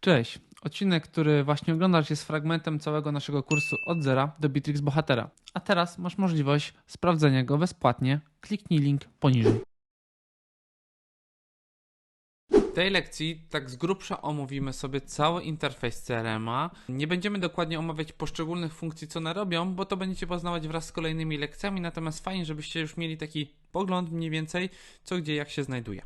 Cześć. Odcinek, który właśnie oglądasz, jest fragmentem całego naszego kursu od zera do Bitrix Bohatera. A teraz masz możliwość sprawdzenia go bezpłatnie. Kliknij link poniżej. W tej lekcji tak z grubsza omówimy sobie cały interfejs CRM-a. Nie będziemy dokładnie omawiać poszczególnych funkcji, co one robią, bo to będziecie poznawać wraz z kolejnymi lekcjami, natomiast fajnie, żebyście już mieli taki pogląd mniej więcej, co gdzie, jak się znajduje.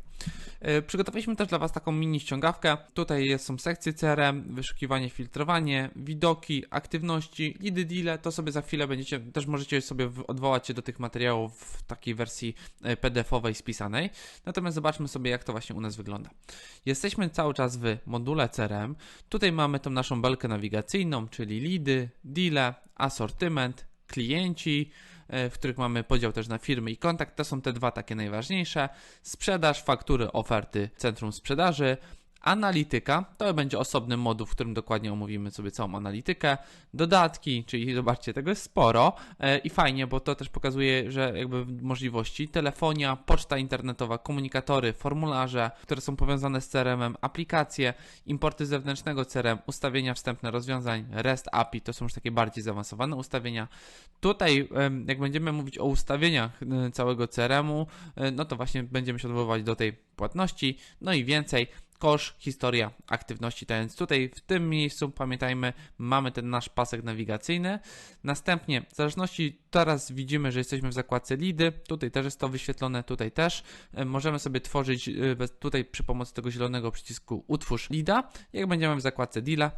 E, Przygotowaliśmy też dla Was taką mini ściągawkę. Tutaj są sekcje CRM, wyszukiwanie, filtrowanie, widoki, aktywności, lidy, deale. To sobie za chwilę będziecie, też możecie sobie odwołać się do tych materiałów w takiej wersji e, PDF-owej spisanej. Natomiast zobaczmy sobie, jak to właśnie u nas wygląda. Jesteśmy cały czas w module CRM. Tutaj mamy tą naszą belkę nawigacyjną, czyli lidy, deale, asortyment, klienci, w których mamy podział też na firmy i kontakt. To są te dwa takie najważniejsze. Sprzedaż, faktury, oferty, centrum sprzedaży. Analityka to będzie osobny moduł, w którym dokładnie omówimy sobie całą analitykę. Dodatki, czyli zobaczcie, tego jest sporo e, i fajnie, bo to też pokazuje, że jakby możliwości. Telefonia, poczta internetowa, komunikatory, formularze, które są powiązane z CRM-em, aplikacje, importy zewnętrznego CRM, ustawienia wstępne rozwiązań, REST API, to są już takie bardziej zaawansowane ustawienia. Tutaj, jak będziemy mówić o ustawieniach e, całego CRM-u, e, no to właśnie będziemy się odwoływać do tej płatności, no i więcej. Kosz, historia, aktywności, to więc tutaj w tym miejscu pamiętajmy, mamy ten nasz pasek nawigacyjny. Następnie, w zależności, teraz widzimy, że jesteśmy w zakładce lidy, tutaj też jest to wyświetlone, tutaj też. E, Możemy sobie tworzyć e, tutaj przy pomocy tego zielonego przycisku utwórz lida. Jak będziemy w zakładce deala,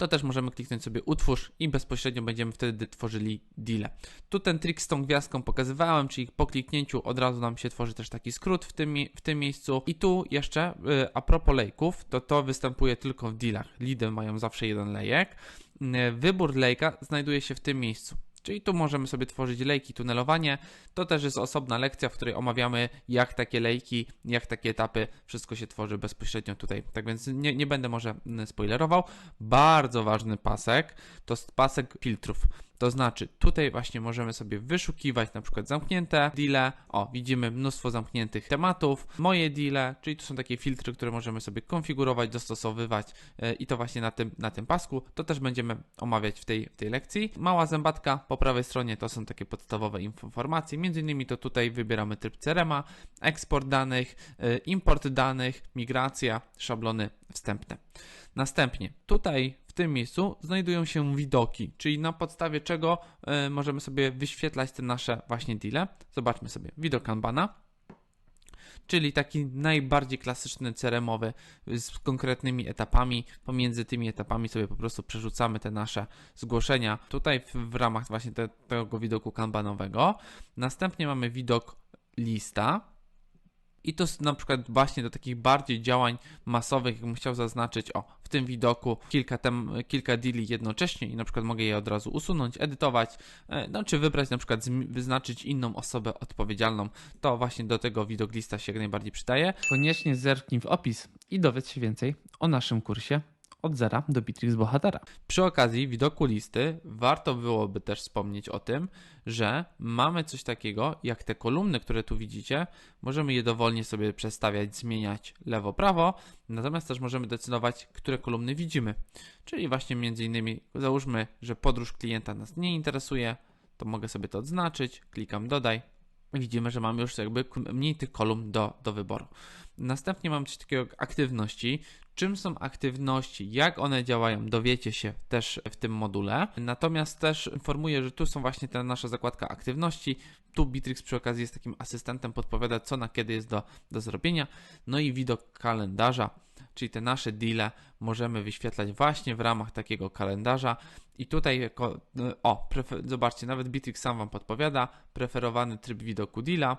to też możemy kliknąć sobie utwórz i bezpośrednio będziemy wtedy tworzyli deal. Tu ten trik z tą gwiazdką pokazywałem, czyli po kliknięciu od razu nam się tworzy też taki skrót w tym, w tym miejscu. I tu jeszcze y, a propos lejków, to to występuje tylko w dealach. Lidy mają zawsze jeden lejek. Y, Wybór lejka znajduje się w tym miejscu. Czyli tu możemy sobie tworzyć lejki, tunelowanie. To też jest osobna lekcja, w której omawiamy, jak takie lejki, jak takie etapy, wszystko się tworzy bezpośrednio tutaj. Tak więc nie, nie będę może spoilerował. Bardzo ważny pasek to pasek filtrów. To znaczy, tutaj właśnie możemy sobie wyszukiwać na przykład zamknięte deale. O, widzimy mnóstwo zamkniętych tematów. Moje deale, czyli to są takie filtry, które możemy sobie konfigurować, dostosowywać e, i to właśnie na tym, na tym pasku. To też będziemy omawiać w tej, w tej lekcji. Mała zębatka po prawej stronie to są takie podstawowe informacje. Między innymi to tutaj wybieramy tryb CRM-a, eksport danych, e, import danych, migracja, szablony wstępne. Następnie tutaj tym miejscu znajdują się widoki, czyli na podstawie czego e, możemy sobie wyświetlać te nasze właśnie deale. Zobaczmy sobie widok Kanbana. Czyli taki najbardziej klasyczny CRM-owy z konkretnymi etapami. Pomiędzy tymi etapami sobie po prostu przerzucamy te nasze zgłoszenia tutaj w, w ramach właśnie te, tego widoku kanbanowego. Następnie mamy widok lista, i to na przykład właśnie do takich bardziej działań masowych, jakbym chciał zaznaczyć, o, tym widoku kilka, tem, kilka deali jednocześnie i na przykład mogę je od razu usunąć, edytować, e, no czy wybrać na przykład, wyznaczyć inną osobę odpowiedzialną, to właśnie do tego widok lista się jak najbardziej przydaje. Koniecznie zerknij w opis i dowiedz się więcej o naszym kursie od zera do Bitrix Bohatera. Przy okazji widoku listy warto byłoby też wspomnieć o tym, że mamy coś takiego jak te kolumny, które tu widzicie, możemy je dowolnie sobie przestawiać, zmieniać lewo-prawo, natomiast też możemy decydować, które kolumny widzimy. Czyli właśnie między innymi załóżmy, że podróż klienta nas nie interesuje, to mogę sobie to odznaczyć, klikam dodaj. Widzimy, że mamy już jakby mniej tych kolumn do, do wyboru. Następnie mamy coś takiego jak aktywności. Czym są aktywności, jak one działają, dowiecie się też w tym module. Natomiast też informuję, że tu są właśnie ta nasza zakładka aktywności. Tu Bitrix przy okazji jest takim asystentem, podpowiada co na kiedy jest do, do zrobienia. No i widok kalendarza, czyli te nasze deale możemy wyświetlać właśnie w ramach takiego kalendarza. I tutaj o, zobaczcie, nawet Bitrix sam Wam podpowiada, preferowany tryb widoku deala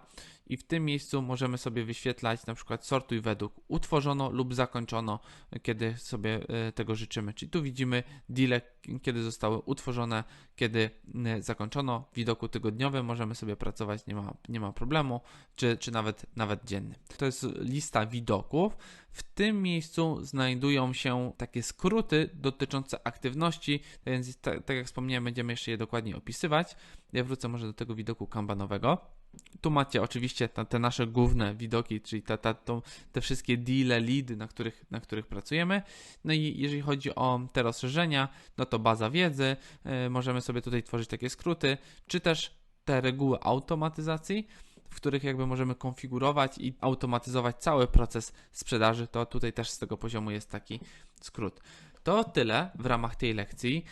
i w tym miejscu możemy sobie wyświetlać na przykład sortuj według utworzono lub zakończono, kiedy sobie e, tego życzymy. Czyli tu widzimy deale, kiedy zostały utworzone, kiedy e, zakończono. Widoku tygodniowym możemy sobie pracować, nie ma, nie ma problemu, czy, czy nawet, nawet dzienny. To jest lista widoków. W tym miejscu znajdują się takie skróty dotyczące aktywności, więc tak, tak jak wspomniałem, będziemy jeszcze je dokładniej opisywać. Ja wrócę może do tego widoku kanbanowego. Tu macie oczywiście ta, te nasze główne widoki, czyli ta, ta, tą, te wszystkie deale, leady, na których, na których pracujemy. No i jeżeli chodzi o te rozszerzenia, no to baza wiedzy, yy, możemy sobie tutaj tworzyć takie skróty, czy też te reguły automatyzacji, w których jakby możemy konfigurować i automatyzować cały proces sprzedaży, to tutaj też z tego poziomu jest taki skrót. To tyle w ramach tej lekcji.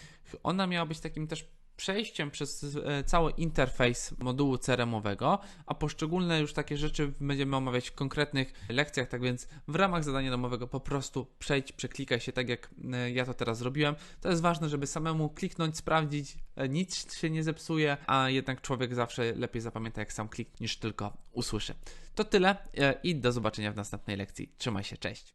Ona miała być takim też przejściem przez e, cały interfejs modułu CRM-owego, a poszczególne już takie rzeczy będziemy omawiać w konkretnych lekcjach, tak więc w ramach zadania domowego po prostu przejdź, przeklikaj się tak jak e, ja to teraz zrobiłem. To jest ważne, żeby samemu kliknąć, sprawdzić, e, nic się nie zepsuje, a jednak człowiek zawsze lepiej zapamięta jak sam klik niż tylko usłyszy. To tyle i do zobaczenia w następnej lekcji. Trzymaj się, cześć.